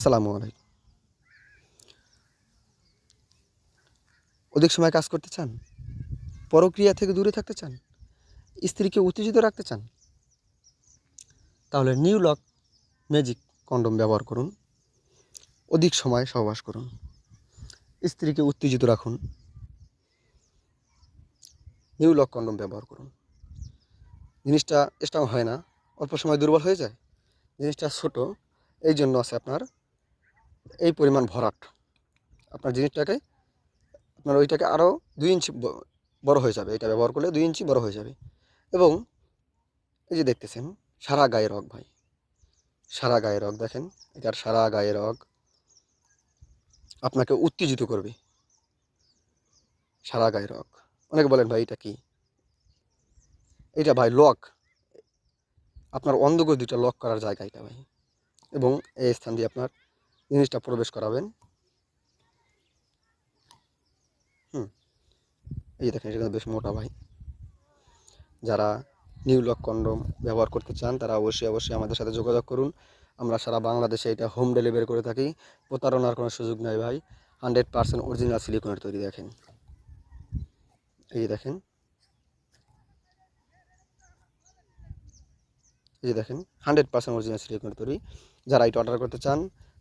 আসসালামু আলাইকুম। অধিক সময় কাজ করতে চান? পরক্রিয়া থেকে দূরে থাকতে চান? স্ত্রীকে উত্তেজিত রাখতে চান? তাহলে নিউ লক ম্যাজিক কন্ডম ব্যবহার করুন। অধিক সময় সহবাস করুন। স্ত্রীকে উত্তেজিত রাখুন। নিউ লক কন্ডম ব্যবহার করুন। জিনিসটা স্ট্রং হয় না। অল্প সময় দুর্বল হয়ে যায়। জিনিসটা ছোট। এই জন্য আছে আপনার এই পরিমাণ ভরাট। আপনার জিনিসটাকে, আপনার ওইটাকে আরও দুই ইঞ্চি বড় হয়ে যাবে। এটা ব্যবহার করলে দুই ইঞ্চি বড় হয়ে যাবে। এবং এই যে দেখতেছেন, সারা গায়ে রগ ভাই। সারা গায়ে রগ দেখেন এটার সারা গায়ে রগ। আপনাকে উত্তেজিত করবে। সারা গায়ে রগ। অনেকে বলেন, ভাই, এটা কি? এটা ভাই, লক। আপনার অন্ধকোষ দুইটা লক করার জায়গা এটা ভাই। এবং এই স্থান দিয়ে আপনার জিনিসটা প্রবেশ করাবেন। হুম, এই যে দেখেন, এটা কিন্তু বেশ মোটা ভাই। যারা নিউ লক কন্ডম ব্যবহার করতে চান, তারা অবশ্যই অবশ্যই আমাদের সাথে যোগাযোগ করুন। আমরা সারা বাংলাদেশে এটা হোম ডেলিভারি করে থাকি। প্রতারণার কোনো সুযোগ নেই ভাই। হান্ড্রেড পার্সেন্ট অরিজিনাল সিলিকনের তৈরি, দেখেন। এই দেখেন। এই দেখেন, হান্ড্রেড পার্সেন্ট অরিজিনাল সিলিকনের তৈরি। যারা এটা অর্ডার করতে চান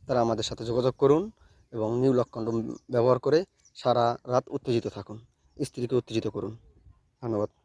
তারা আমাদের সাথে যোগাযোগ করুন এবং নিউ লক কন্ডম ব্যবহার করে সারা রাত উত্তেজিত থাকুন। স্ত্রীকে উত্তেজিত করুন। ধন্যবাদ।